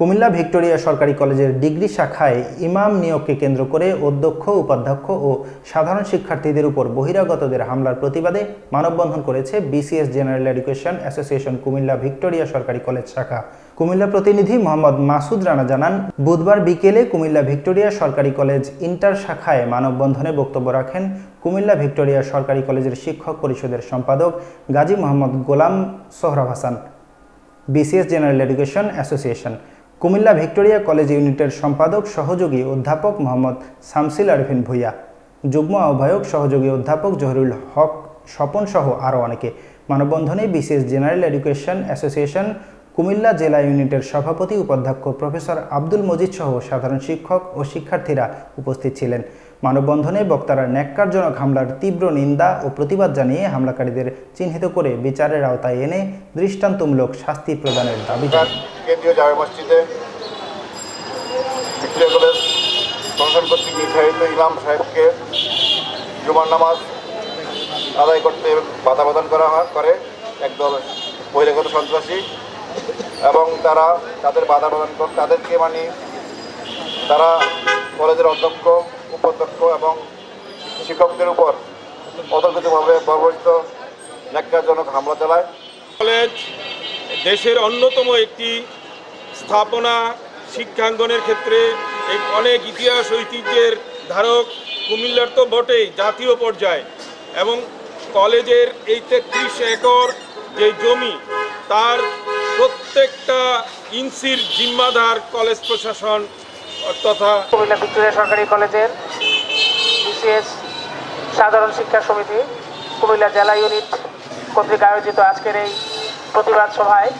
Comilla Victoria সরকারি কলেজের degree শাখায় ইমাম নিয়োগকে কেন্দ্র করে অধ্যক্ষ, উপাধ্যক্ষ ও সাধারণ শিক্ষার্থীদের উপর বহিরাগতদের হামলার প্রতিবাদে মানববন্ধন করেছে BCS general education association Comilla Victoria সরকারি কলেজ শাখা। কুমিল্লা প্রতিনিধি মোহাম্মদ মাসুদ রানা জানান, বুধবার বিকেলে কুমিল্লা ভিক্টোরিয়া সরকারি কলেজ ইন্টার শাখায় মানববন্ধনে বক্তব্য রাখেন কুমিল্লা ভিক্টোরিয়া সরকারি কলেজের শিক্ষক পরিষদের সম্পাদক Gazi Mohammad Golam Sohrab Hasan. BCS general education association Comilla Victoria college ইউনিটের সম্পাদক, সহযোগী অধ্যাপক মোহাম্মদ শামসিল আরফিন ভুইয়া, যুগ্ম আহ্বায়ক, সহযোগী অধ্যাপক জহরুল হক স্বপন সহ আরও অনেকে। মানববন্ধনে বিশেষ জেনারেল এডুকেশন অ্যাসোসিয়েশন কুমিল্লা জেলা ইউনিটের সভাপতি উপাধ্যক্ষ প্রফেসর আব্দুল মজিদ সহ সাধারণ শিক্ষক ও শিক্ষার্থীরা উপস্থিত ছিলেন। মানববন্ধনে বক্তারা ন্যাক্কারজনক হামলার তীব্র নিন্দা ও প্রতিবাদ জানিয়ে হামলাকারীদের চিহ্নিত করে বিচারের আওতায় এনে দৃষ্টান্তমূলক শাস্তি প্রদানের দাবি কেন্দ্রীয় জামে মসজিদে সংসদ কর্তৃক নির্ধারিত ইমাম সাহেবকে জুমার নামাজ আদায় করতে বাধা প্রদান করা হয় করে। একদল বহিরাগত সন্ত্রাসী এবং তারা তাদের বাধা প্রদান করে তাদেরকে মানে তারা কলেজের অধ্যক্ষ, উপাধ্যক্ষ এবং শিক্ষকদের উপর অতর্কিতভাবে বর্বরিত ন্যাক্কারজনক হামলা চালায়। কলেজ দেশের অন্যতম একটি স্থাপনা শিক্ষাঙ্গনের ক্ষেত্রে অনেক ইতিহাস ঐতিহ্যের ধারক কুমিল্লার তো বটেই, জাতীয় পর্যায়ে। এবং কলেজের এই তেত্রিশ একর যে জমি, তার প্রত্যেকটা ইনসির জিম্মাদার কলেজ প্রশাসন তথা কুমিল্লা ভিক্টোরিয়া সরকারি কলেজের বিসিএস সাধারণ শিক্ষা সমিতি কুমিল্লা জেলা ইউনিট কর্তৃক আয়োজিত আজকের এই প্রতিবাদ সভায়